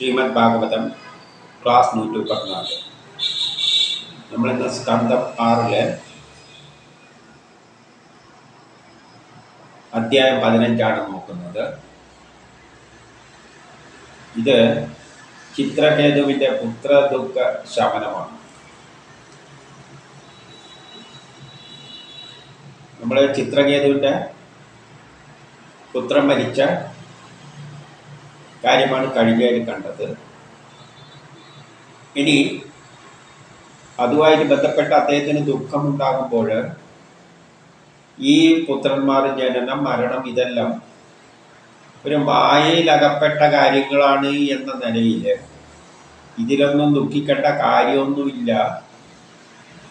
Shrimad Bhagavatam class നൂറ്റി പതിനാല്. നമ്മളിന്ന് സ്കന്ധം ആറിലെ അധ്യായം പതിനഞ്ചാണ് നോക്കുന്നത്. ഇത് ചിത്രകേതുവിന്റെ പുത്രദുഃഖ ശമനമാണ്. നമ്മൾ ചിത്രകേതുവിന്റെ പുത്രം മരിച്ച കാര്യമാണ് കഴിഞ്ഞതിൽ കണ്ടത്. ഇനി അതുമായിട്ട് ബന്ധപ്പെട്ട അദ്ദേഹത്തിന് ദുഃഖമുണ്ടാകുമ്പോൾ ഈ പുത്രന്മാർ ജനനം മരണം ഇതെല്ലാം ഒരു മായയിലകപ്പെട്ട കാര്യങ്ങളാണ് എന്ന നിലയിൽ ഇതിലൊന്നും ദുഃഖിക്കേണ്ട കാര്യമൊന്നുമില്ല.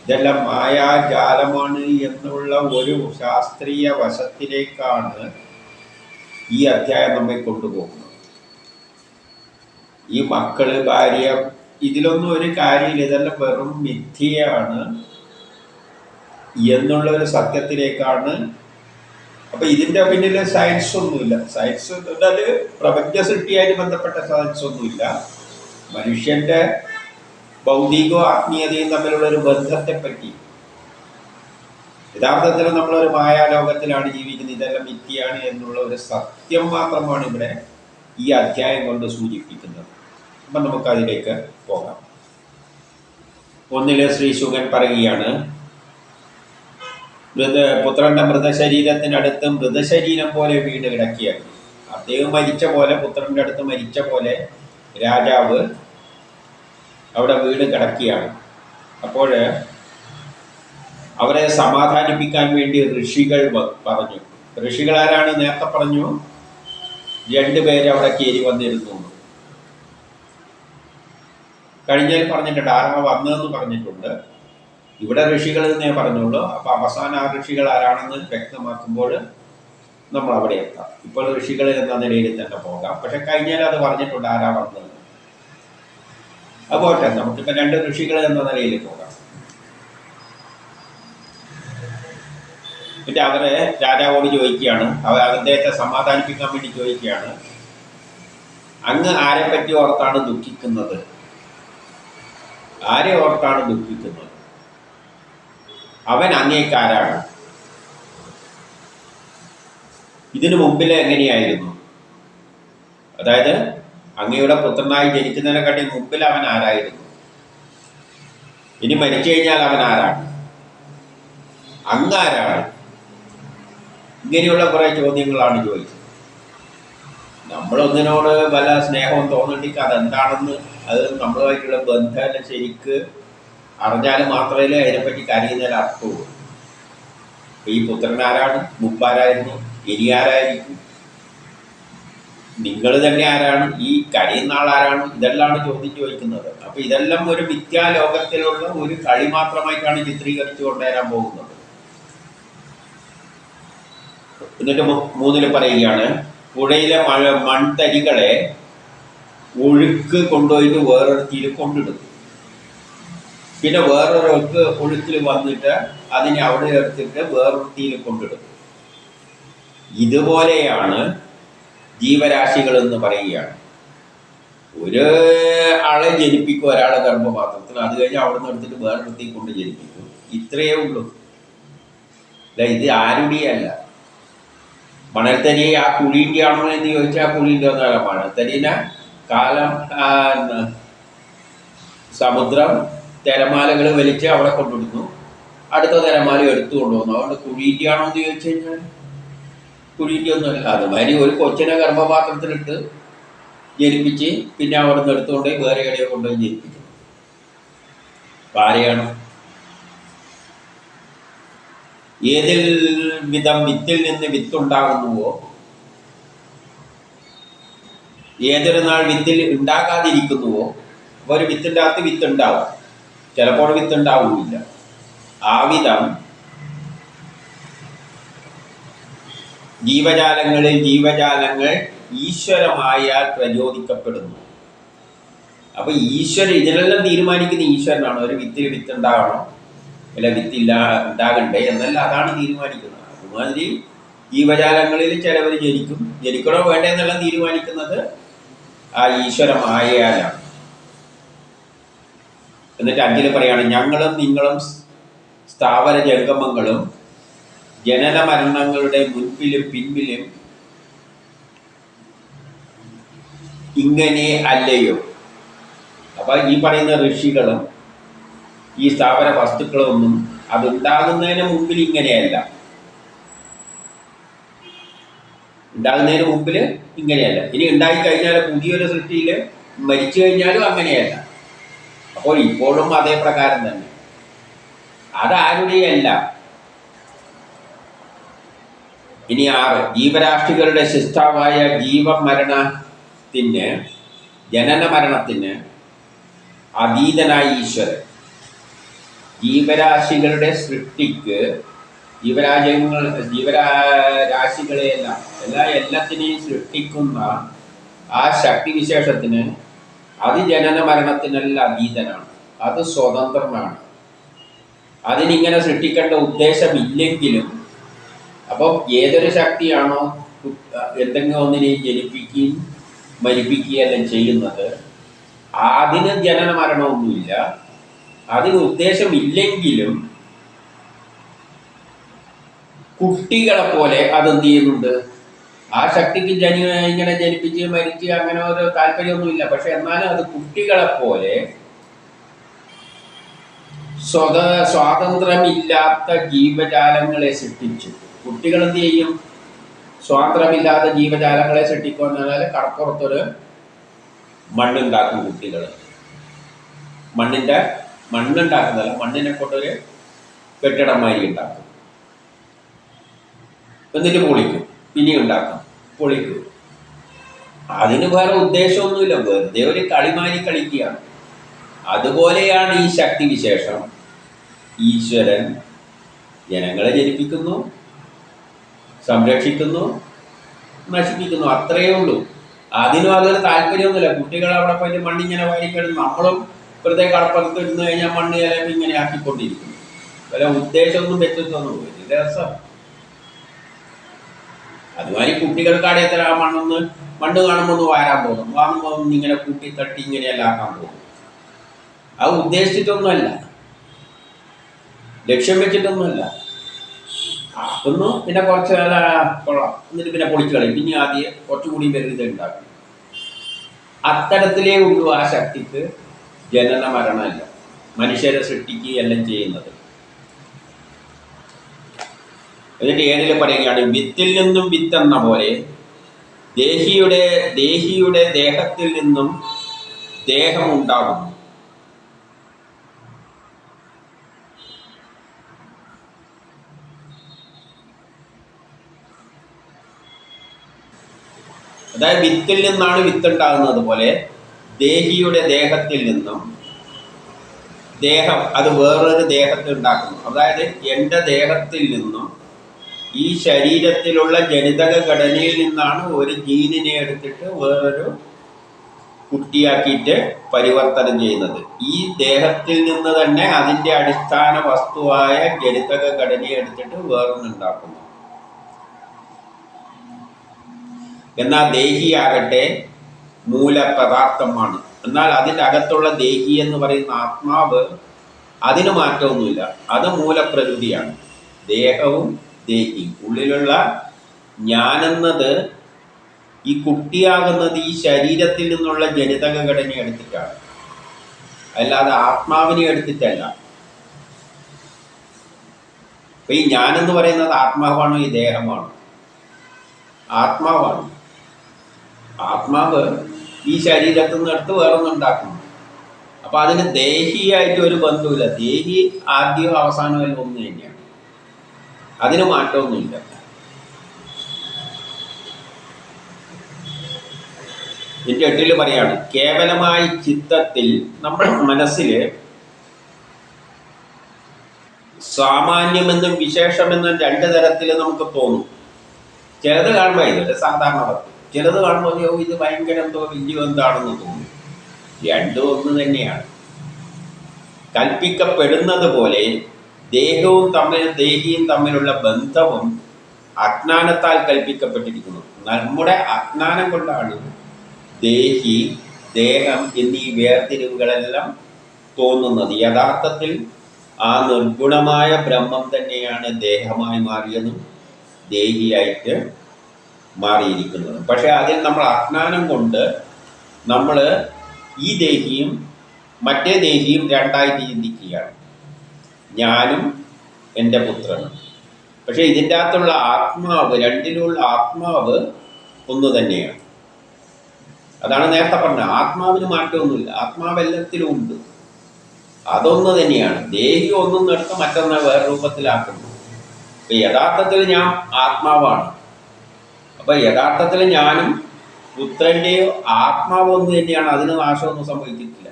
ഇതെല്ലാം മായാജാലമാണ് എന്നുള്ള ഒരു ശാസ്ത്രീയ വശത്തിലേക്കാണ് ഈ അധ്യായം നമ്മെ കൊണ്ടുപോകുന്നത്. ഈ മക്കൾ ഭാര്യ ഇതിലൊന്നും ഒരു കാര്യമില്ല. ഇതെല്ലാം വെറും മിഥ്യയാണ് എന്നുള്ള ഒരു സത്യത്തിലേക്കാണ്. അപ്പൊ ഇതിന്റെ പിന്നിൽ സയൻസ് ഒന്നുമില്ല. സയൻസ് എന്നാൽ പ്രപഞ്ച സൃഷ്ടിയായിട്ട് ബന്ധപ്പെട്ട സയൻസ് ഒന്നുമില്ല. മനുഷ്യന്റെ ഭൗതികവും ആത്മീയതയും തമ്മിലുള്ള ഒരു ബന്ധത്തെ പറ്റി യഥാർത്ഥത്തിൽ നമ്മളൊരു മായാലോകത്തിലാണ് ജീവിക്കുന്നത്. ഇതെല്ലാം മിഥ്യയാണ് എന്നുള്ള ഒരു സത്യം മാത്രമാണ് ഇവിടെ ഈ അധ്യായം കൊണ്ട് സൂചിപ്പിക്കുന്നത്. അപ്പം നമുക്ക് അതിലേക്ക് പോകാം. ഒന്നിലെ ശ്രീ ശുഗൻ പറയുകയാണ് മൃത പുത്രന്റെ മൃതശരീരത്തിനടുത്ത് മൃതശരീരം പോലെ വീട് കിടക്കുകയായിരുന്നു അദ്ദേഹം മരിച്ച പോലെ പുത്രന്റെ അടുത്ത് മരിച്ച പോലെ രാജാവ് അവിടെ വീട് കിടക്കിയാണ് അപ്പോൾ അവരെ സമാധാനിപ്പിക്കാൻ വേണ്ടി ഋഷികൾ പറഞ്ഞു. ഋഷികൾ ആരാണ് നേരത്തെ പറഞ്ഞു? രണ്ടുപേര് അവിടെ കയറി വന്നിരുന്നു. കഴിഞ്ഞതിൽ പറഞ്ഞിട്ടുണ്ട് ആരാ വന്നതെന്ന് പറഞ്ഞിട്ടുണ്ട്. ഇവിടെ ഋഷികൾ എന്നേ പറഞ്ഞുള്ളൂ. അപ്പൊ അവസാന ആ ഋഷികൾ ആരാണെന്ന് വ്യക്തമാക്കുമ്പോൾ നമ്മൾ അവിടെ എത്താം. ഇപ്പോൾ ഋഷികൾ എന്ന നിലയിൽ തന്നെ പോകാം. പക്ഷെ കഴിഞ്ഞാൽ അത് പറഞ്ഞിട്ടുണ്ട് ആരാ വന്നത്. അതുപോലെ നമുക്കിപ്പോ രണ്ട് ഋഷികൾ എന്ന നിലയിൽ പോകാം. എന്നിട്ട് അവരെ രാജാവോട് ചോദിക്കുകയാണ്. അവർ അദ്ദേഹത്തെ സമാധാനിപ്പിക്കാൻ വേണ്ടി ചോദിക്കുകയാണ്. അങ്ങ് ആരെപ്പറ്റി പറ്റി ഓർത്താണ് ദുഃഖിക്കുന്നത്? ആരെ ഓർത്താണ് ദുഃഖിക്കുന്നത്? അവൻ അങ്ങേക്കാരാണ്. ഇതിനു മുമ്പിൽ എങ്ങനെയായിരുന്നു? അതായത് അങ്ങയുടെ പുത്രനായി കണ്ടി മുമ്പിൽ അവൻ ആരായിരുന്നു? ഇനി മരിച്ചു കഴിഞ്ഞാൽ അവൻ ആരാണ്? അങ്ങാരാണ്? ഇങ്ങനെയുള്ള കുറെ ചോദ്യങ്ങളാണ് ചോദിച്ചത്. നമ്മളൊന്നിനോട് വല്ല സ്നേഹവും തോന്നുന്നുണ്ടെങ്കിൽ അതെന്താണെന്ന് അത് നമ്മളുമായിട്ടുള്ള ബന്ധം ശരിക്ക്. അറിഞ്ഞാൽ മാത്രമേ അതിനെപ്പറ്റി കരയുന്നതിൽ അർത്ഥമുള്ളൂ ഈ പുത്രൻ ആരാണ്? മുമ്പാരായിരുന്നു ഇനി ആരായിരിക്കും? നിങ്ങൾ തന്നെ ആരാണ്? ഈ കഴിയുന്ന ആൾ ആരാണ്? ഇതെല്ലാം ചോദ്യം ചോദിക്കുന്നത്. അപ്പൊ ഇതെല്ലാം ഒരു മിഥ്യാലോകത്തിലുള്ള ഒരു കളി മാത്രമായിട്ടാണ് ചിത്രീകരിച്ചു കൊണ്ടുവരാൻ പോകുന്നത്. എന്നിട്ട് മൂന്നിൽ പറയുകയാണ് പുഴയിലെ മഴ മൺതരികളെ ഒഴുക്ക് കൊണ്ടുപോയിട്ട് വേറൊരുത്തിയിൽ കൊണ്ടിടും. പിന്നെ വേറൊരാൾക്ക് ഒഴുക്കിൽ വന്നിട്ട് അതിനെ അവിടെ എടുത്തിട്ട് വേറൊരുത്തിയിൽ കൊണ്ടിടും. ഇതുപോലെയാണ് ജീവരാശികൾ എന്ന് പറയുകയാണ്. ഒരു ആളെ ജനിപ്പിക്കും ഒരാളെ ഗർഭപാത്രത്തിൽ. അത് കഴിഞ്ഞ് അവിടെ നിന്ന് എടുത്തിട്ട് വേറൊരുത്തി കൊണ്ട് ജനിപ്പിക്കും. ഇത്രയേ ഉള്ളൂ. ഇത് ആരുടെയല്ല? മണൽത്തരി ആ കുഴിന്റെ ആണോ എന്ന് ചോദിച്ചാൽ ആ കുഴിന്റെ ഒന്നല്ല മണൽത്തരീനെ കാലം സമുദ്രം തിരമാലകൾ വലിച്ച് അവിടെ കൊണ്ടിടുന്നു അടുത്ത തിരമാല എടുത്തു കൊണ്ടുവന്നു. അതുകൊണ്ട് കുഴീന്റെ എന്ന് ചോദിച്ചു കഴിഞ്ഞാൽ കുഴീന്റെ ഒന്നുമല്ല അതുമാതിരി ഒരു കൊച്ചിനെ ഗർഭപാത്രത്തിലിട്ട് ജനിപ്പിച്ച് പിന്നെ അവിടെ നിന്ന് എടുത്തുകൊണ്ട് വേറെ എവിടെയോ കൊണ്ടുപോയി ജനിപ്പിക്കും ആരെയാണ്? ഏതിൽ വിധം വിത്തിൽ നിന്ന് വിത്തുണ്ടാകുന്നുവോ? ഏതൊരു നാൾ വിത്തിൽ ഉണ്ടാകാതിരിക്കുന്നുവോ ഒരു വിത്തിന്റെ അകത്ത് വിത്ത് ഉണ്ടാവും ചിലപ്പോൾ വിത്ത് ആ വിധം ജീവജാലങ്ങളിൽ ജീവജാലങ്ങൾ ഈശ്വരമായാൽ പ്രചോദിക്കപ്പെടുന്നു. അപ്പൊ ഈശ്വരൻ ഇതിനെല്ലാം തീരുമാനിക്കുന്ന ഈശ്വരനാണ്. ഒരു വിത്തിൽ വിത്ത് ഉണ്ടാകണം അല്ല വിത്തില്ല ഉണ്ടാകണ്ടേ എന്നല്ല അതാണ് തീരുമാനിക്കുന്നത്. അതുമാതിരി ജീവജാലങ്ങളിൽ ചിലവർ ജനിക്കും. ജനിക്കണോ വേണ്ടേ എന്നെല്ലാം തീരുമാനിക്കുന്നത്? ആ ഈശ്വരമായാലാണ് എന്നിട്ട് അഞ്ചിൽ പറയാണ് ഞങ്ങളും നിങ്ങളും സ്ഥാപന ജംഗമങ്ങളും ജനന മരണങ്ങളുടെ മുൻപിലും പിൻപിലും ഇങ്ങനെ അല്ലയോ? അപ്പൊ ഈ പറയുന്ന ഋഷികളും ഈ സ്ഥാപന വസ്തുക്കളൊന്നും അതുണ്ടാകുന്നതിന് മുമ്പിൽ ഇങ്ങനെയല്ല. ഉണ്ടാകുന്നതിന് മുമ്പിൽ ഇങ്ങനെയല്ല. ഇനി ഉണ്ടായിക്കഴിഞ്ഞാൽ പുതിയൊരു സൃഷ്ടിയിൽ മരിച്ചു കഴിഞ്ഞാലും അങ്ങനെയല്ല. അപ്പോൾ ഇപ്പോഴും അതേ പ്രകാരം തന്നെ. അതാരുടെയല്ല? ഇനി ആറ്. ജീവരാഷ്ട്രികളുടെ ശിഷ്ടാവായ ജീവമരണത്തിന് ജനന മരണത്തിന് അതീതനായ ഈശ്വരൻ. ജീവരാശികളുടെ സൃഷ്ടിക്ക് ജീവരാജ്യങ്ങൾ ജീവരാശികളെയെല്ലാം എല്ലാ എല്ലാത്തിനെയും സൃഷ്ടിക്കുന്ന ആ ശക്തിവിശേഷത്തിന് അത് ജനന മരണത്തിനല്ല അതീതനാണ്. അത് സ്വതന്ത്രനാണ്. അതിനിങ്ങനെ സൃഷ്ടിക്കേണ്ട ഉദ്ദേശമില്ലെങ്കിലും അപ്പോൾ ഏതൊരു ശക്തിയാണോ എന്തെങ്കിലും ഒന്നിനെയും ജനിപ്പിക്കുകയും മരിപ്പിക്കുകയെല്ലാം ചെയ്യുന്നത് അതിന് ജനന മരണമൊന്നുമില്ല. അതിന് ഉദ്ദേശമില്ലെങ്കിലും കുട്ടികളെ പോലെ അതെന്ത് ചെയ്യുന്നുണ്ട് ആ ശക്തിക്ക് ജനി ഇങ്ങനെ ജനിപ്പിച്ച് മരിച്ച് അങ്ങനെ ഒരു താല്പര്യമൊന്നുമില്ല. പക്ഷെ എന്നാലും അത് കുട്ടികളെ പോലെ സ്വത സ്വാതന്ത്ര്യമില്ലാത്ത ജീവജാലങ്ങളെ സൃഷ്ടിച്ചു. കുട്ടികൾ എന്ത് ചെയ്യും? സ്വാതന്ത്ര്യമില്ലാത്ത ജീവജാലങ്ങളെ പറഞ്ഞാൽ കടപ്പുറത്തൊരു മണ്ണുണ്ടാക്കും കുട്ടികൾ മണ്ണിന്റെ മണ്ണുണ്ടാക്കുന്നതല്ല മണ്ണിനെ കൊണ്ടൊരു കെട്ടിടം മാതിരി ഉണ്ടാക്കും എന്നിട്ട് പൊളിക്കും. പിന്നെ ഉണ്ടാക്കും. പൊളിക്കും. അതിന് വേറെ ഉദ്ദേശമൊന്നുമില്ല. വെറുതെ ഒരു കളിമാരി കളിക്കുകയാണ്. അതുപോലെയാണ് ഈ ശക്തി വിശേഷം ഈശ്വരൻ ജനങ്ങളെ ജനിപ്പിക്കുന്നു സംരക്ഷിക്കുന്നു നശിപ്പിക്കുന്നു. അത്രയേ ഉള്ളൂ. അതിനും അതൊരു താല്പര്യമൊന്നുമില്ല. കുട്ടികൾ അവിടെ പോയിട്ട് മണ്ണിങ്ങനെ വാരിക്കിടുന്നു നമ്മളും വെറുതെ കടപ്പുറത്ത് ഇരുന്ന് കഴിഞ്ഞാൽ മണ്ണ് ചിലപ്പോൾ ഇങ്ങനെ ആക്കിക്കൊണ്ടിരിക്കുന്നു വല്ല ഉദ്ദേശമൊന്നും വെച്ചിട്ടൊന്നും ഒരു രസം. അതുമാതിരി കുട്ടികൾക്കാടെ എത്ര മണ്ണൊന്ന് മണ്ണ് കാണുമ്പോൾ ഒന്ന് വാരാൻ പോകും വാങ്ങുമ്പോൾ ഒന്ന് ഇങ്ങനെ കൂട്ടി തട്ടി ഇങ്ങനെയെല്ലാം ആക്കാൻ പോകും അത് ഉദ്ദേശിച്ചിട്ടൊന്നുമല്ല. ലക്ഷ്യം വെച്ചിട്ടൊന്നുമല്ല. ആക്കുന്നു പിന്നെ കുറച്ച് കാല കൊള്ളാം. എന്നിട്ട് പിന്നെ പൊളിച്ചു കളയും. പിന്നെ ആദ്യം കുറച്ചുകൂടി വലുത് ഉണ്ടാക്കും. അത്തരത്തിലേ ഉള്ളൂ ആ ശക്തിക്ക് ജനന മരണമല്ല. മനുഷ്യരെ സൃഷ്ടിക്കുകയെല്ലാം ചെയ്യുന്നത്. എന്നിട്ട് ഏഴിൽ പറയുകയാണ് വിത്തിൽ നിന്നും വിത്തെന്ന പോലെ ദേഹിയുടെ ദേഹിയുടെ ദേഹത്തിൽ നിന്നും ദേഹം ഉണ്ടാകുന്നു. അതായത് വിത്തിൽ നിന്നാണ് വിത്തുണ്ടാകുന്നത് പോലെ ദേഹിയുടെ ദേഹത്തിൽ നിന്നും ദേഹം അത് വേറൊരു ദേഹത്തിൽ ഉണ്ടാക്കുന്നു. അതായത് എന്റെ ദേഹത്തിൽ നിന്നും ഈ ശരീരത്തിലുള്ള ജനിതക ഘടനയിൽ നിന്നാണ് ഒരു ജീനിനെ എടുത്തിട്ട് വേറൊരു കുട്ടിയാക്കിയിട്ട് പരിവർത്തനം ചെയ്യുന്നത്. ഈ ദേഹത്തിൽ നിന്ന് തന്നെ അതിന്റെ അടിസ്ഥാന വസ്തുവായ ജനിതക ഘടനയെ എടുത്തിട്ട് വേറൊന്നുണ്ടാക്കുന്നു എന്നാൽ ദേഹിയാകട്ടെ മൂലപദാർത്ഥമാണ്. എന്നാൽ അതിന്റെ അകത്തുള്ള ദേഹി എന്ന് പറയുന്ന ആത്മാവ് അതിന് മാറ്റമൊന്നുമില്ല. അത് മൂലപ്രകൃതിയാണ്. ദേഹവും ദേഹി ഉള്ളിലുള്ള ഞാനെന്നത് ഈ കുട്ടിയാകുന്നത് ഈ ശരീരത്തിൽ നിന്നുള്ള ജനിതക ഘടന എടുത്തിട്ടാണ്. അല്ലാതെ ആത്മാവിനെ എടുത്തിട്ടല്ല. അപ്പൊ ഈ ഞാനെന്ന് പറയുന്നത് ആത്മാവാണോ? ഈ ദേഹമാണോ? ആത്മാവാണ്. ആത്മാവ് ഈ ശരീരത്തിൽ നിന്ന് എടുത്ത് വേറൊന്നുണ്ടാക്കുന്നു അപ്പൊ അതിന് ദേഹിയായിട്ട് ഒരു ബന്ധമില്ല ദേഹി ആദ്യവും അവസാനവും എല്ലാം ഒന്ന് തന്നെയാണ് അതിന് മാറ്റമൊന്നുമില്ല. ഇതിന്റെ എട്ടിൽ പറയാണ് കേവലമായി ചിത്തത്തിൽ നമ്മുടെ മനസ്സിൽ സാമാന്യമെന്നും വിശേഷമെന്നും രണ്ട് തരത്തിൽ നമുക്ക് തോന്നും. ചിലത് കാണുമ്പോൾ ഇതല്ല സാധാരണ വസ്തു. ചിലത് കാണുമ്പോൾ അയ്യോ ഇത് ഭയങ്കര എന്തോ വലിയ എന്താണെന്ന് തോന്നും. രണ്ടും ഒന്ന് തന്നെയാണ്. കൽപ്പിക്കപ്പെടുന്നത് പോലെ ദേഹവും തമ്മിൽ ദേഹിയും തമ്മിലുള്ള ബന്ധവും അജ്ഞാനത്താൽ കൽപ്പിക്കപ്പെട്ടിരിക്കുന്നു. നമ്മുടെ അജ്ഞാനം കൊണ്ടാണ് ദേഹി ദേഹം എന്നീ വേർതിരിവുകളെല്ലാം തോന്നുന്നത്. യഥാർത്ഥത്തിൽ ആ നിർഗുണമായ ബ്രഹ്മം തന്നെയാണ് ദേഹമായി മാറിയതും ദേഹിയായിട്ട് മാറിയിരിക്കുന്നത്. പക്ഷെ അതിൽ നമ്മൾ അജ്ഞാനം കൊണ്ട് നമ്മൾ ഈ ദേഹിയും മറ്റേ ദേഹിയും രണ്ടായി ചിന്തിക്കുകയാണ് ഞാനും എന്റെ പുത്രനും. പക്ഷെ ഇതിന്റെ അകത്തുള്ള ആത്മാവ് രണ്ടിലുള്ള ആത്മാവ് ഒന്ന് തന്നെയാണ്. അതാണ് നേരത്തെ പറഞ്ഞത്. ആത്മാവിന് മാറ്റമൊന്നുമില്ല. ആത്മാവ് എല്ലാത്തിലും ഉണ്ട്. അതൊന്ന് തന്നെയാണ്. ദേഹി ഒന്നും നിർത്ത് മറ്റൊന്ന് വേറെ രൂപത്തിലാക്കുന്നു അപ്പൊ യഥാർത്ഥത്തിൽ ഞാൻ ആത്മാവാണ്. അപ്പൊ യഥാർത്ഥത്തിൽ ഞാനും പുത്രന്റെയോ ആത്മാവ് ഒന്ന് തന്നെയാണ്. അതിന് നാശമൊന്നും സംഭവിച്ചിട്ടില്ല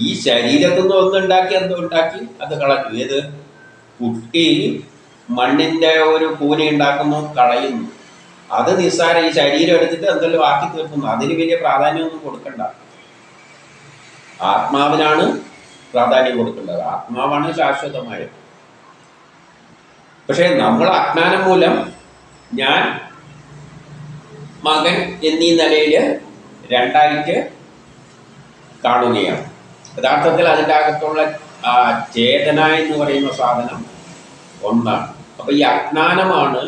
ഈ ശരീരത്തിൽ നിന്ന് ഒന്നുണ്ടാക്കി എന്തോ ഉണ്ടാക്കി അത് കളഞ്ഞു. ഏത്? കുട്ടി മണ്ണിന്റെ ഒരു കൂന ഉണ്ടാക്കുന്നു കളയുന്നു. അത് നിസ്സാര ഈ ശരീരം എടുത്തിട്ട് എന്തെങ്കിലും ആക്കി തീർക്കുന്നു. അതിന് വലിയ പ്രാധാന്യമൊന്നും കൊടുക്കണ്ട. ആത്മാവിനാണ് പ്രാധാന്യം കൊടുക്കേണ്ടത്. ആത്മാവാണ് ശാശ്വതമായത്. പക്ഷെ നമ്മൾ അജ്ഞാനം മൂലം ഞാൻ മകൻ എന്നീ നിലയിൽ രണ്ടായിട്ട് കാണുകയാണ്. യഥാർത്ഥത്തിൽ അതിന്റെ അകത്തുള്ള ചേതന എന്ന് പറയുന്ന സാധനം ഒന്നാണ്. അപ്പോൾ ഈ അജ്ഞാനമാണ്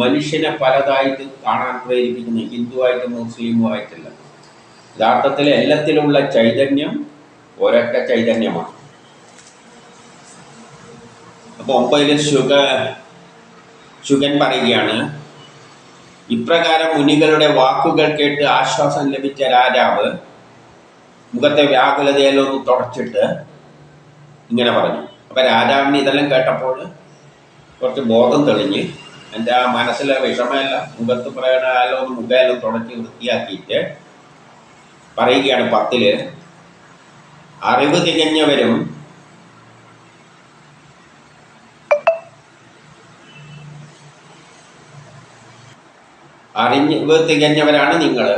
മനുഷ്യനെ പലതായിട്ട് കാണാൻ പ്രേരിപ്പിക്കുന്നത് ഹിന്ദുവായിട്ടും മുസ്ലിമുമായിട്ടല്ല യഥാർത്ഥത്തിൽ എല്ലാത്തിലുള്ള ചൈതന്യം ഒരൊറ്റ ചൈതന്യമാണ്. അപ്പോൾ ഒമ്പതിൽ ശുഗ ശുഗൻ പറയുകയാണ് ഇപ്രകാരം മുനികളുടെ വാക്കുകൾ കേട്ട് ആശ്വാസം ലഭിച്ച രാജാവ് മുഖത്തെ വ്യാകുലതയെല്ലാം ഒന്ന് തുടച്ചിട്ട് ഇങ്ങനെ പറഞ്ഞു. അപ്പൊ രാജാവിന് ഇതെല്ലാം കേട്ടപ്പോൾ കുറച്ച് ബോധം തെളിഞ്ഞ് എന്റെ ആ മനസ്സിലെ വിഷമമല്ല മുഖത്ത് പ്രകടനമെല്ലാം ഒന്ന് മുഖമെല്ലാം തുടച്ച് വൃത്തിയാക്കിയിട്ട് പറയുകയാണ് പത്തിൽ അറിവ് തികഞ്ഞവരും അറിഞ്ഞ് തികഞ്ഞവരാണ് നിങ്ങൾ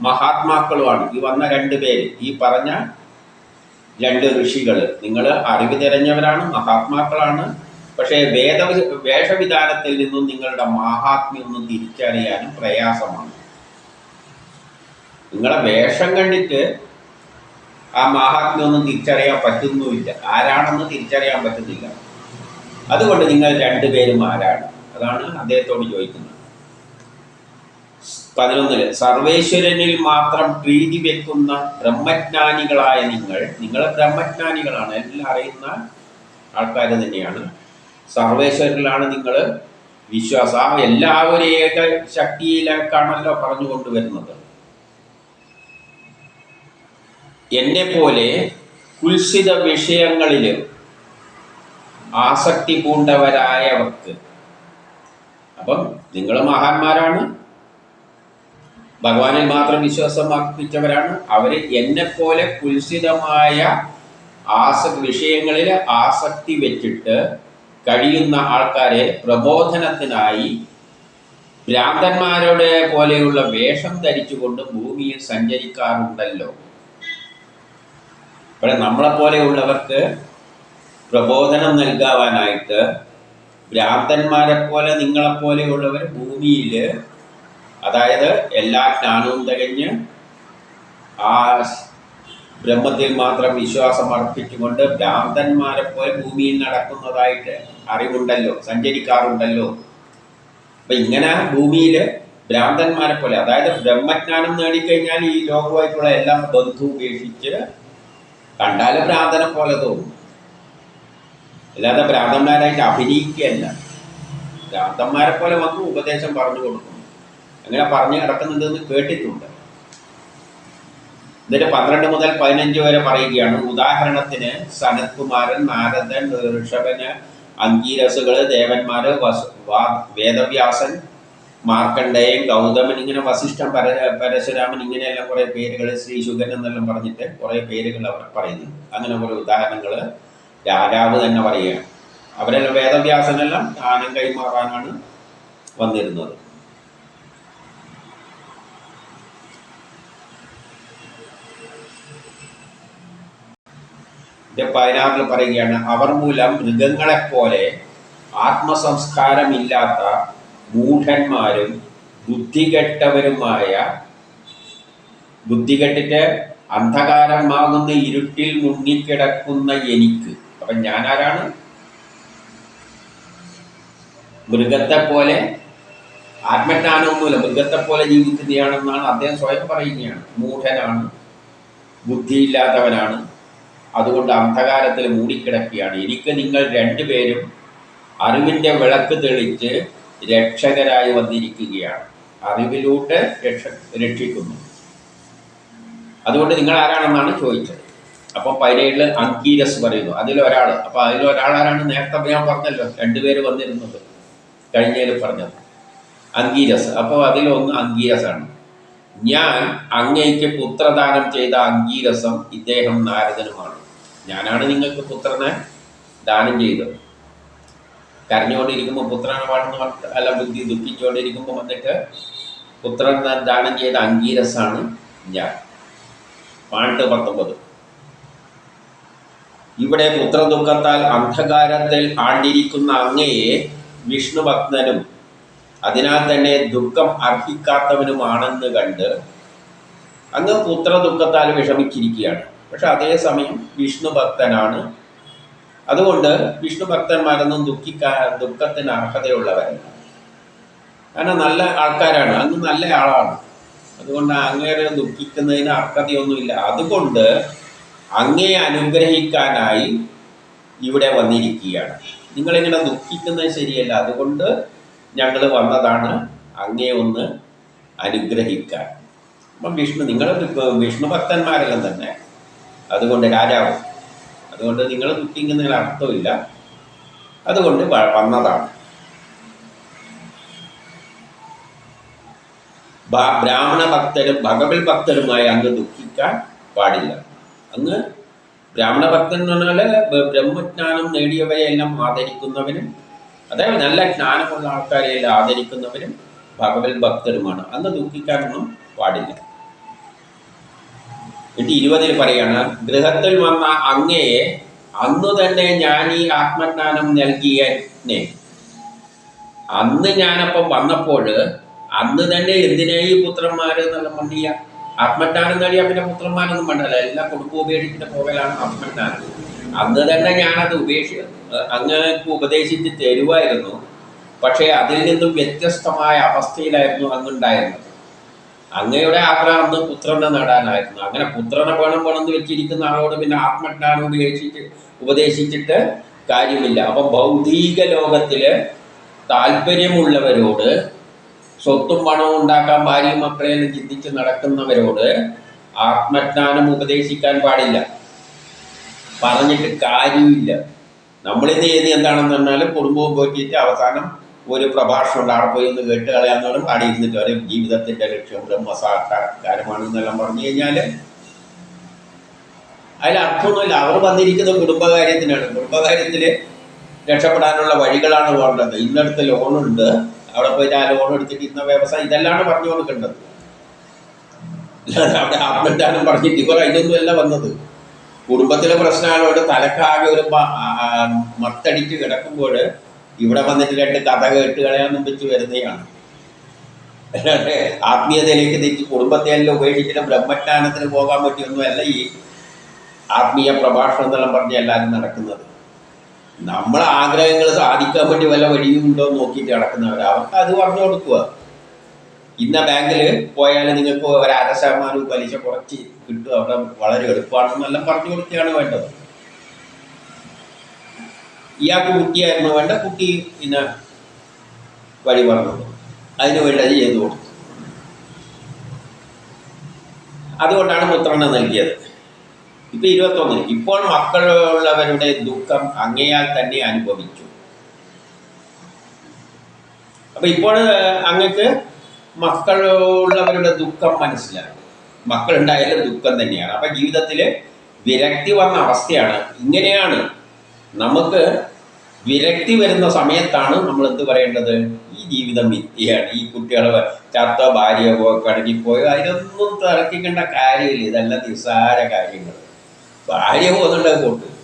മഹാത്മാക്കളുമാണ്. ഈ വന്ന രണ്ട് പേര്. ഈ പറഞ്ഞ രണ്ട് ഋഷികൾ നിങ്ങൾ അറിവ് തിരഞ്ഞവരാണ് മഹാത്മാക്കളാണ്. പക്ഷേ വേദ വേഷവിധാനത്തിൽ നിന്നും നിങ്ങളുടെ മഹാത്മ്യം ഒന്നും തിരിച്ചറിയാനും പ്രയാസമാണ്. നിങ്ങളെ വേഷം കണ്ടിട്ട് ആ മഹാത്മ്യം ഒന്നും തിരിച്ചറിയാൻ പറ്റുന്നുമില്ല. ആരാണെന്ന് തിരിച്ചറിയാൻ പറ്റുന്നില്ല. അതുകൊണ്ട് നിങ്ങൾ രണ്ടുപേരും ആരാണ്? അതാണ് അദ്ദേഹത്തോട് ചോദിക്കുന്നത്. പതിനൊന്നിൽ സർവേശ്വരനിൽ മാത്രം പ്രീതി വെക്കുന്ന ബ്രഹ്മജ്ഞാനികളായ നിങ്ങൾ നിങ്ങൾ ബ്രഹ്മജ്ഞാനികളാണ് എല്ലാം അറിയുന്ന ആൾക്കാർ തന്നെയാണ്. സർവേശ്വരനിലാണ് നിങ്ങൾ വിശ്വാസം. ആ എല്ലാവരും ഏക ശക്തിയിലേക്കാണല്ലോ പറഞ്ഞു കൊണ്ടുവരുന്നത്. എന്നെ പോലെ കുൽസിത വിഷയങ്ങളിൽ ആസക്തി പൂണ്ടവരായവർക്ക് അപ്പം നിങ്ങൾ മഹാന്മാരാണ്. ഭഗവാനിൽ മാത്രം വിശ്വാസം അർപ്പിച്ചവരാണ് അവർ എന്നെ പോലെ കുൽസിതമായ ആസ വിഷയങ്ങളിൽ ആസക്തി വെച്ചിട്ട് കഴിയുന്ന ആൾക്കാരെ പ്രബോധനത്തിനായി ഭ്രാന്തന്മാരുടെ പോലെയുള്ള വേഷം ധരിച്ചുകൊണ്ട് ഭൂമിയിൽ സഞ്ചരിക്കാറുണ്ടല്ലോ. ഇവിടെ നമ്മളെ പോലെയുള്ളവർക്ക് പ്രബോധനം നൽകാവാനായിട്ട് ഭ്രാന്തന്മാരെ പോലെ നിങ്ങളെപ്പോലെയുള്ളവർ ഭൂമിയിൽ അതായത് എല്ലാ ജ്ഞാനവും തികഞ്ഞ് ആ ബ്രഹ്മത്തിൽ മാത്രം വിശ്വാസം അർപ്പിച്ചുകൊണ്ട് ഭ്രാന്തന്മാരെ പോലെ ഭൂമിയിൽ നടക്കുന്നതായിട്ട് അറിവുണ്ടല്ലോ സഞ്ചരിക്കാറുണ്ടല്ലോ. അപ്പൊ ഇങ്ങനെ ഭൂമിയിൽ ഭ്രാന്തന്മാരെ പോലെ അതായത് ബ്രഹ്മജ്ഞാനം നേടിക്കഴിഞ്ഞാൽ ഈ ലോകമായിട്ടുള്ള എല്ലാം ബന്ധു ഉപേക്ഷിച്ച് കണ്ടാൽ ഭ്രാന്തനെ പോലെ തോന്നും. അല്ലാതെ ഭ്രാന്തന്മാരായിട്ട് അഭിനയിക്കുകയല്ല. ഭ്രാന്തന്മാരെ പോലെ വന്ന് ഉപദേശം പറഞ്ഞു കൊടുക്കുന്നു അങ്ങനെ പറഞ്ഞു കിടക്കുന്നുണ്ടെന്ന് കേട്ടിട്ടുണ്ട്. എന്നിട്ട് പന്ത്രണ്ട് മുതൽ പതിനഞ്ച് വരെ പറയുകയാണ് ഉദാഹരണത്തിന് സനത്കുമാരൻ നാരദൻ ഋഷഭന് അങ്കീരസുകൾ ദേവന്മാര് വേദവ്യാസൻ മാർക്കണ്ഡേയൻ ഗൗതമൻ ഇങ്ങനെ വസിഷ്ഠൻ പര പരശുരാമൻ ഇങ്ങനെയെല്ലാം കുറെ പേരുകൾ ശ്രീ ശുഗൻ എന്നെല്ലാം പറഞ്ഞിട്ട് കുറെ പേരുകൾ അവർ പറയുന്നു. അങ്ങനെ കുറെ ഉദാഹരണങ്ങൾ രാജാവ് തന്നെ പറയുകയാണ്. അവരെല്ലാം വേദവ്യാസനെല്ലാം ദാനം കൈമാറാനാണ് വന്നിരുന്നത്. ഇത് പതിനാറിൽ പറയുകയാണ് അവർ മൂലം മൃഗങ്ങളെപ്പോലെ ആത്മസംസ്കാരമില്ലാത്ത മൂഢന്മാരും ബുദ്ധികെട്ടവരുമായ ബുദ്ധി കെട്ടിട്ട് അന്ധകാരമാകുന്ന ഇരുട്ടിൽ മുങ്ങിക്കിടക്കുന്ന എനിക്ക്. അപ്പൊ ഞാൻ ആരാണ് മൃഗത്തെ പോലെ ആത്മജ്ഞാനമൊന്നുമില്ല മൃഗത്തെ പോലെ ജീവിക്കുന്നയാണെന്നാണ് അദ്ദേഹം സ്വയം പറയുകയാണ്. മൂഢനാണ് ബുദ്ധിയില്ലാത്തവനാണ്. അതുകൊണ്ട് അന്ധകാരത്തിൽ മൂടിക്കിടക്കുകയാണ്. എനിക്ക് നിങ്ങൾ രണ്ടുപേരും അറിവിന്റെ വിളക്ക് തെളിച്ച് രക്ഷകരായി വന്നിരിക്കുകയാണ്. അറിവിലൂടെ രക്ഷ രക്ഷിക്കുന്നു. അതുകൊണ്ട് നിങ്ങൾ ആരാണെന്നാണ് ചോദിച്ചത്. അപ്പോൾ പൈരയിൽ അങ്കീരസ് പറയുന്നു. അതിലൊരാൾ അപ്പോൾ അതിലൊരാൾ ആരാണ്? നേരത്തെ ഞാൻ പറഞ്ഞല്ലോ രണ്ടുപേര് വന്നിരുന്നത്. കഴിഞ്ഞതിൽ പറഞ്ഞത്. അങ്കീരസ്. അപ്പോൾ അതിലൊന്ന് അങ്കീരസാണ്. ഞാൻ അങ്ങയ്ക്ക് പുത്രദാനം ചെയ്ത അങ്കീരസം ഇദ്ദേഹം നാരദനുമാണ്. ഞാനാണ് നിങ്ങൾക്ക് പുത്രനെ ദാനം ചെയ്തത്. കരഞ്ഞുകൊണ്ടിരിക്കുമ്പോൾ പുത്രനെ പാടുന്ന അല്ല ബുദ്ധി ദുഃഖിച്ചുകൊണ്ടിരിക്കുമ്പോൾ വന്നിട്ട് പുത്രൻ ദാനം ചെയ്ത അങ്കീരസാണ് ഞാൻ. പാട്ട് പത്തൊമ്പത്. ഇവിടെ പുത്രദുഃഖത്താൽ അന്ധകാരത്തിൽ ആണ്ടിരിക്കുന്ന അങ്ങയെ വിഷ്ണുഭക്തനും അതിനാൽ തന്നെ ദുഃഖം അർഹിക്കാത്തവനുമാണെന്ന് കണ്ട് അങ്ങ് പുത്രദുഃഖത്താൽ വിഷമിച്ചിരിക്കുകയാണ്. പക്ഷെ അതേസമയം വിഷ്ണു ഭക്തനാണ്. അതുകൊണ്ട് വിഷ്ണു ഭക്തന്മാരൊന്നും ദുഃഖിക്കാൻ ദുഃഖത്തിന് അർഹതയുള്ളവരല്ല. കാരണം നല്ല ആൾക്കാരാണ് അന്ന് നല്ല ആളാണ്. അതുകൊണ്ട് അങ്ങേരെ ദുഃഖിക്കുന്നതിന് അർഹതയൊന്നുമില്ല. അതുകൊണ്ട് അങ്ങയെ അനുഗ്രഹിക്കാനായി ഇവിടെ വന്നിരിക്കുകയാണ്. നിങ്ങളിങ്ങനെ ദുഃഖിക്കുന്നത് ശരിയല്ല. അതുകൊണ്ട് ഞങ്ങൾ വന്നതാണ് അങ്ങേ ഒന്ന് അനുഗ്രഹിക്കാൻ. അപ്പം വിഷ്ണു നിങ്ങൾ വിഷ്ണു ഭക്തന്മാരെല്ലാം തന്നെ അതുകൊണ്ട് രാജാവ്. അതുകൊണ്ട് നിങ്ങൾ ദുഃഖിക്കുന്നതിൽ അർത്ഥമില്ല. അതുകൊണ്ട് വന്നതാണ്. ബ്രാഹ്മണ ഭക്തരും ഭഗവത് ഭക്തരുമായി അങ്ങ് ദുഃഖിക്കാൻ പാടില്ല. അങ്ങ് ബ്രാഹ്മണ ഭക്തൻ എന്ന് പറഞ്ഞാൽ ബ്രഹ്മജ്ഞാനം നേടിയവരെയെല്ലാം ആദരിക്കുന്നവനും അതായത് നല്ല ജ്ഞാനമുള്ള ആൾക്കാരെയെല്ലാം ആദരിക്കുന്നവരും ഭഗവത് ഭക്തരുമാണ്. അന്ന് ദുഃഖിക്കാനൊന്നും പാടില്ല. എന്നിട്ട് ഇരുപതിൽ പറയാണ് ഗൃഹത്തിൽ വന്ന അങ്ങയെ അന്ന് തന്നെ ഞാൻ ഈ ആത്മജ്ഞാനം നൽകിയനെ. അന്ന് ഞാനപ്പം വന്നപ്പോൾ അന്ന് തന്നെ എന്തിനാ ഈ പുത്രന്മാര് എന്നുള്ള ആത്മജ്ഞാനം നേടിയാൽ പിന്നെ പുത്രന്മാരൊന്നും വേണ്ടല്ല. എല്ലാ കുടുംബം ഉപേക്ഷിച്ചിട്ട് പോകലാണ് ആത്മജ്ഞാനം. അന്ന് തന്നെ ഞാനത് ഉപേക്ഷി അങ്ങക്ക് ഉപദേശിച്ച് തരുമായിരുന്നു പക്ഷേ അതിൽ നിന്നും വ്യത്യസ്തമായ അവസ്ഥയിലായിരുന്നു അങ്ങുണ്ടായിരുന്നത് അങ്ങയുടെ ആഗ്രഹം അന്ന് പുത്രനെ നേടാനായിരുന്നു. അങ്ങനെ പുത്രനെ വേണം വേണം എന്ന് വെച്ചിരിക്കുന്ന ആളോട് പിന്നെ ആത്മജ്ഞാനം ഉപയോഗിച്ചിട്ട് ഉപദേശിച്ചിട്ട് കാര്യമില്ല. അപ്പം ഭൗതിക ലോകത്തിൽ താല്പര്യമുള്ളവരോട് സ്വത്തും പണവും ഉണ്ടാക്കാൻ ഭാര്യയും മക്കളെയും ചിന്തിച്ച് നടക്കുന്നവരോട് ആത്മജ്ഞാനം ഉപദേശിക്കാൻ പാടില്ല. പറഞ്ഞിട്ട് കാര്യമില്ല. നമ്മളിത് ചെയ്യുന്നത് എന്താണെന്ന് പറഞ്ഞാൽ കുടുംബവും പോറ്റിയിട്ട് അവസാനം ഒരു പ്രഭാഷണം അവിടെ പോയി ഒന്ന് കേട്ട് കളയാന്നോളും അവിടെ ഇരുന്നിട്ട് അവരെ ജീവിതത്തിന്റെ ലക്ഷ്യം ബ്രഹ്മസാക്ഷാത്കാരമാണെന്നെല്ലാം പറഞ്ഞു കഴിഞ്ഞാൽ അതിൽ അർത്ഥമൊന്നുമില്ല. അവർ വന്നിരിക്കുന്ന കുടുംബകാര്യത്തിനാണ്. കുടുംബകാര്യത്തിൽ രക്ഷപ്പെടാനുള്ള വഴികളാണ് വേണ്ടത്. ഇന്നടുത്ത് ലോണുണ്ട്. അവിടെ പോയിട്ട് ആ ലോൺ എടുത്തിട്ട് ഇന്ന വ്യവസായം ഇതെല്ലാം പറഞ്ഞു കൊടുക്കേണ്ടത് അവിടെ ആത്മജ്ഞാനം പറഞ്ഞിട്ട് ഇവർ അതിനൊന്നുമല്ല വന്നത്. കുടുംബത്തിലെ പ്രശ്നങ്ങളോട് തലക്കാകെ ഒരു മത്തടിച്ച് കിടക്കുമ്പോൾ ഇവിടെ വന്നിട്ട് രണ്ട് കഥ കേട്ട് കളയാനും വെച്ച് വരുന്നതാണ് ആത്മീയതയിലേക്ക് തിരിച്ച് കുടുംബത്തെ എല്ലാം ഉപേക്ഷിച്ചിട്ട് ബ്രഹ്മജ്ഞാനത്തിന് പോകാൻ പറ്റിയൊന്നുമല്ല ഈ ആത്മീയ പ്രഭാഷണം എന്നെല്ലാം പറഞ്ഞ് എല്ലാവരും നടക്കുന്നത്. നമ്മളെ ആഗ്രഹങ്ങൾ സാധിക്കാൻ വേണ്ടി വല്ല വഴിയും ഉണ്ടോ എന്ന് നോക്കിയിട്ട് നടക്കുന്നവർ അവർക്ക് അത് പറഞ്ഞു കൊടുക്കുക. ഇന്ന ബാങ്കിൽ പോയാൽ നിങ്ങൾക്ക് ഒരു അര ശതമാനം പലിശ കുറച്ച് കിട്ടും. അവിടെ വളരെ എളുപ്പമാണെന്നെല്ലാം പറഞ്ഞു കൊടുക്കുകയാണ് വേണ്ടത്. ഇയാൾക്ക് കുട്ടിയായിരുന്നു വേണ്ട കുട്ടി പിന്നെ വഴി പറഞ്ഞു. അതിന് വേണ്ടി അത് ചെയ്തു കൊടുത്തു. അതുകൊണ്ടാണ് പുത്രനെ നൽകിയത്. ഇപ്പൊ ഇരുപത്തൊന്ന് ഇപ്പോൾ മക്കളുള്ളവരുടെ ദുഃഖം അങ്ങയാൽ തന്നെ അനുഭവിച്ചു. അപ്പൊ ഇപ്പോൾ അങ്ങക്ക് മക്കളുള്ളവരുടെ ദുഃഖം മനസ്സിലാക്കും മക്കളുണ്ടായാലും ദുഃഖം തന്നെയാണ്. അപ്പൊ ജീവിതത്തിൽ വിരക്തി വന്ന അവസ്ഥയാണ് ഇങ്ങനെയാണ് നമുക്ക് വിരക്തി വരുന്ന സമയത്താണ് നമ്മൾ എന്ത് പറയേണ്ടത്? ഈ ജീവിതം മിഥ്യയാണ്. ഈ കുട്ടികളെ ചത്ത ഭാര്യ കടലിൽ പോയോ അതിനൊന്നും തിളക്കിക്കേണ്ട കാര്യമില്ല. ഇതെല്ലാം നിസ്സാര കാര്യങ്ങൾ ഭാര്യ പോകുന്നുണ്ട് പോട്ട്.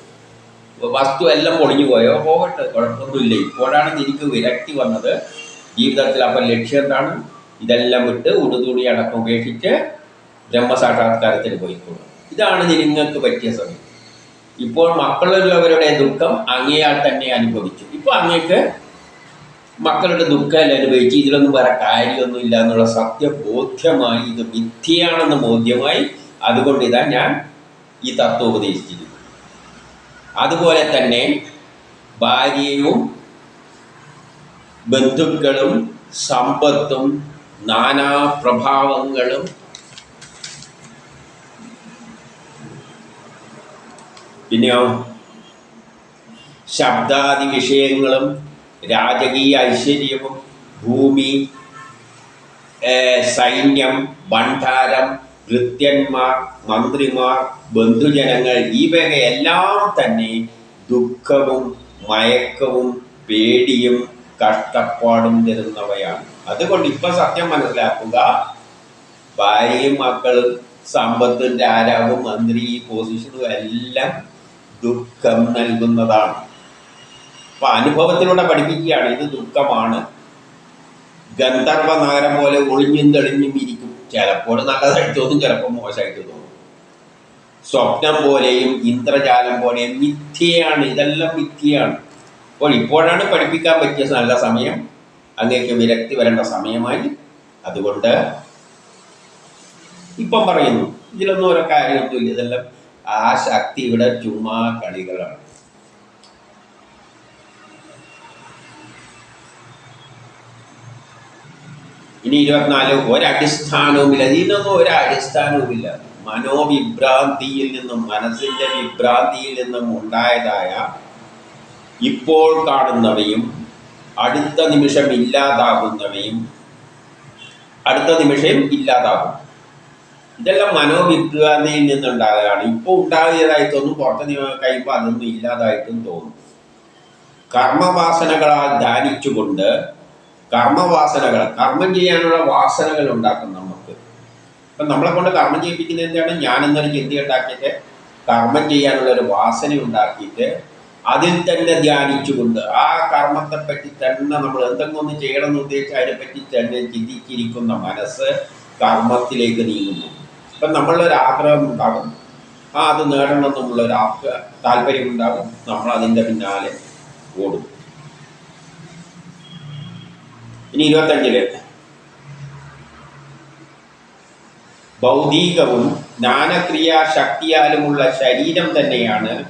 വസ്തു എല്ലാം പൊളിഞ്ഞു പോയോ? പോകട്ടെ. കുഴപ്പമൊന്നുമില്ല. ഇപ്പോഴാണ് എനിക്ക് വിരക്തി വന്നത്. ജീവിതത്തിൽ അപ്പം ലക്ഷ്യം എന്താണ്? ഇതെല്ലാം വിട്ട് ഉടുതുണി അടക്കം ഉപേക്ഷിച്ച് ബ്രഹ്മസാക്ഷാത്കാരത്തിന് പോയിക്കോളും. ഇതാണ് നിങ്ങൾക്ക് പറ്റിയ സമയം. ഇപ്പോൾ മക്കളുള്ളവരുടെ ദുഃഖം അങ്ങേയാൾ തന്നെ അനുഭവിച്ചു. ഇപ്പോൾ അങ്ങേക്ക് മക്കളുടെ ദുഃഖമല്ല അനുഭവിച്ച്? ഇതിലൊന്നും വേറെ കാര്യമൊന്നുമില്ല എന്നുള്ള സത്യബോധ്യമായി ഇത് മിഥ്യയാണെന്ന് ബോധ്യമായി അതുകൊണ്ട് ഇതാ ഞാൻ ഈ തത്വം ഉപദേശിച്ചിരുന്നു അതുപോലെ തന്നെ ഭാര്യയും ബന്ധുക്കളും സമ്പത്തും നാനാപ്രഭാവങ്ങളും പിന്നെയോ? ശബ്ദാദി വിഷയങ്ങളും രാജകീയ ഐശ്വര്യവും ഭൂമി സൈന്യം ഭണ്ഡാരം ഭൃത്യന്മാർ മന്ത്രിമാർ ബന്ധുജനങ്ങൾ ഇവയെല്ലാം തന്നെ ദുഃഖവും മയക്കവും പേടിയും കഷ്ടപ്പാടും തരുന്നവയാണ്. അതുകൊണ്ട് ഇപ്പൊ സത്യം മനസ്സിലാക്കുക ഭാര്യയും മക്കളും സമ്പത്തും രാജാവും മന്ത്രി പൊസിഷനും എല്ലാം ദുഃഖം നൽകുന്നതാണ്. അപ്പൊ അനുഭവത്തിലൂടെ പഠിപ്പിക്കുകയാണ് ഇത് ദുഃഖമാണ്. ഗന്ധർവ നഗരം പോലെ ഒളിഞ്ഞും തെളിഞ്ഞും ഇരിക്കും. ചിലപ്പോൾ നല്ലതായിട്ട് തോന്നും ചിലപ്പോൾ മോശമായിട്ട് തോന്നും. സ്വപ്നം പോലെയും ഇന്ദ്രജാലം പോലെയും മിഥ്യയാണ് ഇതെല്ലാം മിഥ്യയാണ്. അപ്പോൾ ഇപ്പോഴാണ് പഠിപ്പിക്കാൻ പറ്റിയ നല്ല സമയം. അങ്ങേക്ക് വിരക്തി വരേണ്ട സമയമായി. അതുകൊണ്ട് ഇപ്പം പറയുന്നു ഇതിലൊന്നും ഓരോ കാര്യമൊന്നുമില്ല ഇതെല്ലാം ആ ശക്തിയുടെ ചുമ്മാ കളികളാണ്. ഇനി ഇരുപത്തിനാല് ഒരടിസ്ഥാനവുമില്ല. ഇതിനൊന്നും ഒരടിസ്ഥാനവുമില്ല മനോവിഭ്രാന്തിയിൽ നിന്നും മനസ്സിന്റെ വിഭ്രാന്തിയിൽ നിന്നും ഉണ്ടായതായ ഇപ്പോൾ കാണുന്നവയും അടുത്ത നിമിഷം ഇല്ലാതാകുന്നവയും അടുത്ത നിമിഷം ഇല്ലാതാകും. ഇതെല്ലാം മനോവിഭ്രാന്തിയിൽ നിന്നുണ്ടാകുകയാണ്. ഉണ്ടാകിയതായി തോന്നും പുറത്ത് നിയമം കഴിയുമ്പോൾ അതൊന്നും ഇല്ലാതായിട്ടും തോന്നും. കർമ്മവാസനകളാൽ ധ്യാനിച്ചുകൊണ്ട് കർമ്മവാസനകൾ കർമ്മം ചെയ്യാനുള്ള വാസനകൾ ഉണ്ടാക്കും നമുക്ക്. അപ്പം നമ്മളെ കൊണ്ട് കർമ്മം ചെയ്യിപ്പിക്കുന്നത് എന്താണ്? ഞാൻ എന്നൊരു ചിന്ത ഉണ്ടാക്കിയിട്ട് കർമ്മം ചെയ്യാനുള്ള ഒരു വാസന ഉണ്ടാക്കിയിട്ട് അതിൽ തന്നെ ധ്യാനിച്ചുകൊണ്ട് ആ കർമ്മത്തെ പറ്റി തന്നെ നമ്മൾ എന്തെങ്കിലും ഒന്ന് ചെയ്യണം എന്ന് ഉദ്ദേശിച്ച് അതിനെപ്പറ്റി തന്നെ ചിന്തിച്ചിരിക്കുന്ന മനസ്സ് കർമ്മത്തിലേക്ക് നീങ്ങുന്നു. അപ്പം നമ്മളുടെ ആഗ്രഹം ഉണ്ടാകും. ആ അത് നേടണം എന്നുള്ള ഒരു താല്പര്യം ഉണ്ടാകും നമ്മൾ അതിന്റെ പിന്നാലെ ഓടും. ഇനി ഇരുപത്തഞ്ചിൽ. ഭൗതികവും ജ്ഞാനക്രിയാ ശക്തിയാലുമുള്ള ശരീരം തന്നെയാണ്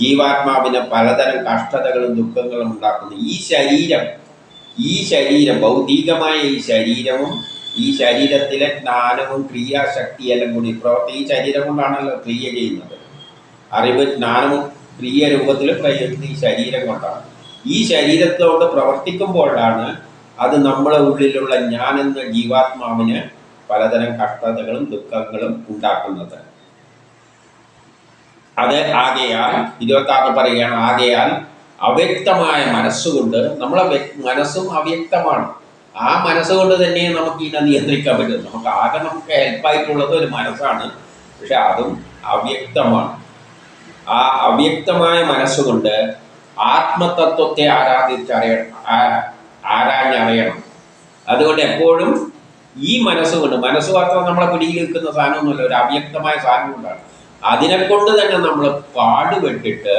ജീവാത്മാവിന് പലതരം കഷ്ടതകളും ദുഃഖങ്ങളും ഉണ്ടാക്കുന്നത്. ഈ ശരീരം ഈ ശരീരം ഭൗതികമായ ഈ ശരീരവും ഈ ശരീരത്തിലെ ജ്ഞാനവും ക്രിയാശക്തിയെല്ലാം കൂടി പ്രവർത്തി ഈ ശരീരം കൊണ്ടാണല്ലോ ക്രിയ ചെയ്യുന്നത്. അറിവ് ജ്ഞാനവും ക്രിയ രൂപത്തിൽ പ്രയോഗിക്കുന്നത് ഈ ശരീരം കൊണ്ടാണ്. ഈ ശരീരത്തോട് പ്രവർത്തിക്കുമ്പോഴാണ് അത് നമ്മളെ ഉള്ളിലുള്ള ഞാൻ എന്ന ജീവാത്മാവിന് പലതരം കഷ്ടതകളും ദുഃഖങ്ങളും ഉണ്ടാക്കുന്നത്. അത് ആകയാൽ ഇരുപത്തി ആറ് പറയുകയാണ് ആകയാൽ അവ്യക്തമായ മനസ്സുകൊണ്ട് നമ്മളെ മനസ്സും അവ്യക്തമാണ്. ആ മനസ്സുകൊണ്ട് തന്നെ നമുക്ക് ഇതിനെ നിയന്ത്രിക്കാൻ പറ്റും. നമുക്ക് ആകെ നമുക്ക് ഹെൽപ്പായിട്ടുള്ളത് ഒരു മനസ്സാണ്. പക്ഷെ അതും അവ്യക്തമാണ്. ആ അവ്യക്തമായ മനസ്സുകൊണ്ട് ആത്മതത്വത്തെ ആരാധിച്ചറിയണം ആരാഞ്ഞറിയണം. അതുകൊണ്ട് എപ്പോഴും ഈ മനസ്സുകൊണ്ട് മനസ്സ് മാത്രം നമ്മളെ പിടിയിൽ നിൽക്കുന്ന സാധനമൊന്നുമല്ല ഒരു അവ്യക്തമായ സാധനം കൊണ്ടാണ്. അതിനെ കൊണ്ട് തന്നെ നമ്മൾ പാടുപെട്ടിട്ട്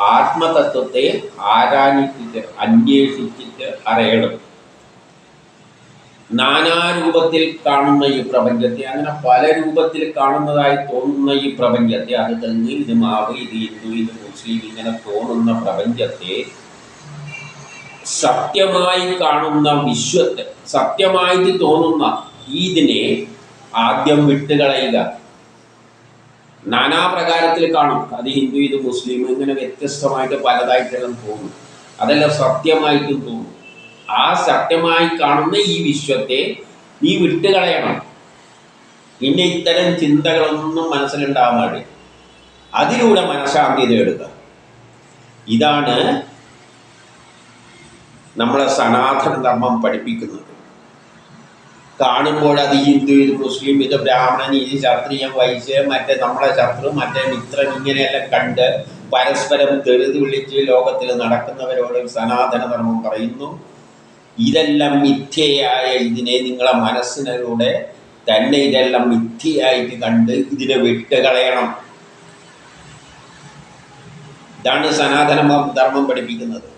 ആത്മതത്വത്തെ ആരാഞ്ഞിച്ചിട്ട് അന്വേഷിച്ചിട്ട് അറിയണം. നാനാരൂപത്തിൽ കാണുന്ന ഈ പ്രപഞ്ചത്തെ അങ്ങനെ പല രൂപത്തിൽ കാണുന്നതായി തോന്നുന്ന ഈ പ്രപഞ്ചത്തെ അത് തെങ്ങ് ഇത് മാവ് ഇത് ഹിന്ദു ഇത് മുസ്ലിം ഇങ്ങനെ തോന്നുന്ന പ്രപഞ്ചത്തെ സത്യമായി കാണുന്ന വിശ്വത്തെ സത്യമായിട്ട് തോന്നുന്ന ഇതിനെ ആദ്യം വിട്ടുകളയുക നാനാപ്രകാരത്തിൽ കാണും. അത് ഹിന്ദു ഇത് മുസ്ലിം ഇങ്ങനെ വ്യത്യസ്തമായിട്ട് പലതായിട്ടെല്ലാം തോന്നും. അതെല്ലാം സത്യമായിട്ടും തോന്നും. ആ സത്യമായി കാണുന്ന ഈ വിശ്വത്തെ നീ വിട്ടുകളയണം. നിന്നെ ഇത്തരം ചിന്തകളൊന്നും മനസ്സിലുണ്ടാവാൻ പാടില്ല അതിലൂടെ മനഃശാന്തി നേടുക ഇതാണ് നമ്മളെ സനാതന ധർമ്മം പഠിപ്പിക്കുന്നത്. കാണുമ്പോൾ അത് ഹിന്ദു ഇത് മുസ്ലിം ഇത് ബ്രാഹ്മണൻ ഇത് ക്ഷത്രിയൻ വൈശ്യ മറ്റേ നമ്മളെ ശത്രു മറ്റേ മിത്രൻ ഇങ്ങനെയെല്ലാം കണ്ട് പരസ്പരം തെരുത് വിളിച്ച് ലോകത്തിൽ നടക്കുന്നവരോട് സനാതന ധർമ്മം പറയുന്നു. ഇതെല്ലാം മിഥ്യയായ ഇതിനെ നിങ്ങളെ മനസ്സിനൂടെ തന്നെ ഇതെല്ലാം മിഥ്യയായിട്ട് കണ്ട് ഇതിനെ വിട്ട് കളയണം ഇതാണ് സനാതന ധർമ്മം പഠിപ്പിക്കുന്നത്.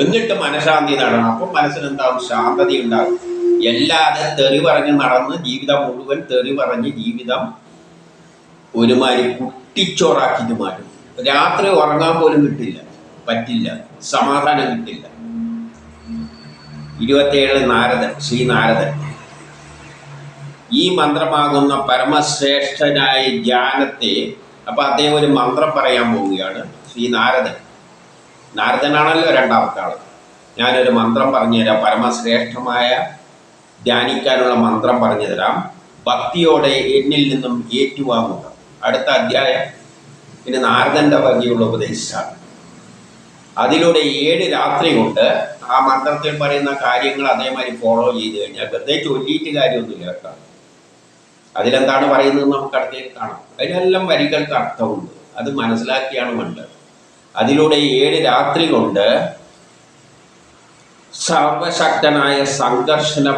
എന്നിട്ട് മനഃശാന്തി നടണം. അപ്പം മനസ്സിനെന്താവും? ശാന്തത ഉണ്ടാവും എല്ലാതെ തെറി പറഞ്ഞ് നടന്ന് ജീവിതം മുഴുവൻ തെറി പറഞ്ഞ് ജീവിതം ഒരുമാതിരി കുട്ടിച്ചോറാക്കിയിട്ട് മാറ്റും. രാത്രി ഉറങ്ങാൻ പോലും കിട്ടില്ല. പറ്റില്ല. സമാധാനം കിട്ടില്ല. ഇരുപത്തിയേഴ് നാരദൻ ശ്രീ നാരദൻ. ഈ മന്ത്രമാകുന്ന പരമശ്രേഷ്ഠനായ ജ്ഞാനത്തെ അപ്പൊ അദ്ദേഹം ഒരു മന്ത്രം പറയാൻ പോവുകയാണ് ശ്രീ നാരദൻ. നാരദനാണല്ലോ രണ്ടാമത്തെ ആൾ ഞാനൊരു മന്ത്രം പറഞ്ഞുതരാം പരമശ്രേഷ്ഠമായ ധ്യാനിക്കാനുള്ള മന്ത്രം പറഞ്ഞു തരാം ഭക്തിയോടെ എന്നിൽ നിന്നും ഏറ്റുവാങ്ങുക. അടുത്ത അധ്യായം. പിന്നെ നാരദന്റെ ഭംഗിയുള്ള ഉപദേശിച്ചാണ്. അതിലൂടെ ഏഴ് രാത്രി കൊണ്ട് ആ മന്ത്രത്തിൽ പറയുന്ന കാര്യങ്ങൾ അതേമാതിരി ഫോളോ ചെയ്ത് കഴിഞ്ഞാൽ വെറുതെ ചൊല്ലിയിട്ട് കാര്യമൊന്നുമില്ല കേട്ടോ. അതിലെന്താണ് പറയുന്നത് നമുക്ക് അടുത്തേക്ക് കാണാം. അതിനെല്ലാം വരികൾക്ക് അർത്ഥമുണ്ട്. അത് മനസ്സിലാക്കിയാണ് വേണ്ടത്. അതിലൂടെ ഏഴ് രാത്രി കൊണ്ട് സർവശക്തനായ സംഘർഷണ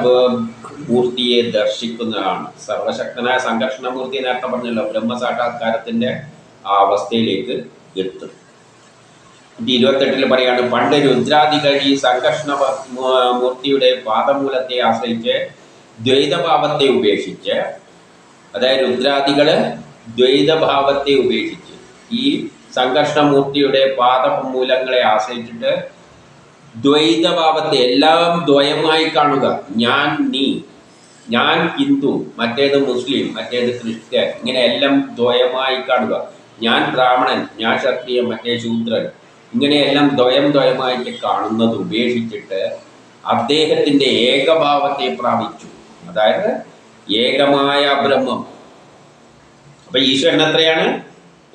മൂർത്തിയെ ദർശിക്കുന്നതാണ്. സർവശക്തനായ സംഘർഷണ മൂർത്തി നേരത്തെ പറഞ്ഞല്ലോ ബ്രഹ്മസാക്ഷാത്കാരത്തിന്റെ ആ അവസ്ഥയിലേക്ക് എത്തും. ഇരുപത്തെട്ടിൽ പറയാണ് പണ്ട് രുദ്രാദി കഴി സംഘർഷണ മൂർത്തിയുടെ പാദമൂലത്തെ ആശ്രയിച്ച് ദ്വൈതഭാവത്തെ ഉപേക്ഷിച്ച് അതായത് രുദ്രാദികൾ ദ്വൈതഭാവത്തെ ഉപേക്ഷിച്ച് ഈ സംഘർഷണമൂർത്തിയുടെ പാദമൂലങ്ങളെ ആശ്രയിച്ചിട്ട് ദ്വൈതഭാവത്തെ എല്ലാം ദ്വയമായി കാണുക. ഞാൻ നീ ഞാൻ ഹിന്ദു മറ്റേത് മുസ്ലിം മറ്റേത് ക്രിസ്ത്യൻ ഇങ്ങനെ എല്ലാം ദ്വയമായി കാണുക. ഞാൻ ബ്രാഹ്മണൻ ഞാൻ ക്ഷത്രിയൻ മറ്റേ ശൂദ്രൻ ഇങ്ങനെയെല്ലാം ദ്വയം ദ്വയമായിട്ട് കാണുന്നത് ഉപേക്ഷിച്ചിട്ട് അദ്ദേഹത്തിന്റെ ഏകഭാവത്തെ പ്രാപിച്ചു. അതായത് ഏകമായ ബ്രഹ്മം. അപ്പൊ ഈശ്വരൻ എത്രയാണ്?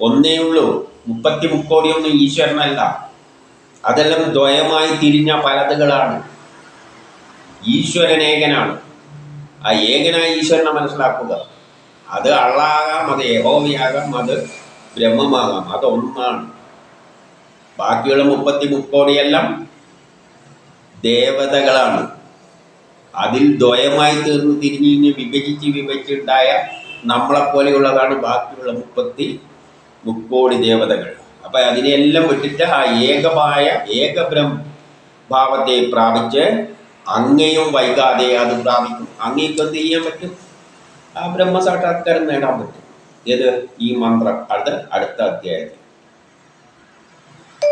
ഒന്നേ ഉള്ളൂ. മുപ്പത്തി മുക്കോടിയൊന്നും ഈശ്വരനല്ല. അതെല്ലാം ദ്വയമായി തിരിഞ്ഞ പലതുകളാണ്. ഈശ്വരൻ ഏകനാണ്. ആ ഏകനായ ഈശ്വരനെ മനസ്സിലാക്കുക. അത് അള്ളാകാം അത് യഹോവയാകാം അത് ബ്രഹ്മമാകാം. അതൊന്നാണ്. ബാക്കിയുള്ള മുപ്പത്തി മുക്കോടിയെല്ലാം ദേവതകളാണ്. അതിൽ ദ്വയമായി തീർന്ന് തിരിഞ്ഞിഞ്ഞ് വിഭജിച്ച് വിഭജിച്ചുണ്ടായ നമ്മളെപ്പോലെയുള്ളതാണ് ബാക്കിയുള്ള മുപ്പത്തി മുക്കോടി ദേവതകൾ. അപ്പം അതിനെല്ലാം വിട്ടിട്ട് ആ ഏകമായ ഏകബ്രഹ്മ ഭാവത്തെ പ്രാപിച്ച് അങ്ങയും വൈകാതെ അത് പ്രാപിക്കും. അങ്ങേക്ക് എന്ത് ചെയ്യാൻ പറ്റും? ആ ബ്രഹ്മസാക്ഷാത്കാരം നേടാൻ പറ്റും. ഏത്? ഈ മന്ത്രം. അത് അടുത്ത അധ്യായത്തിൽ.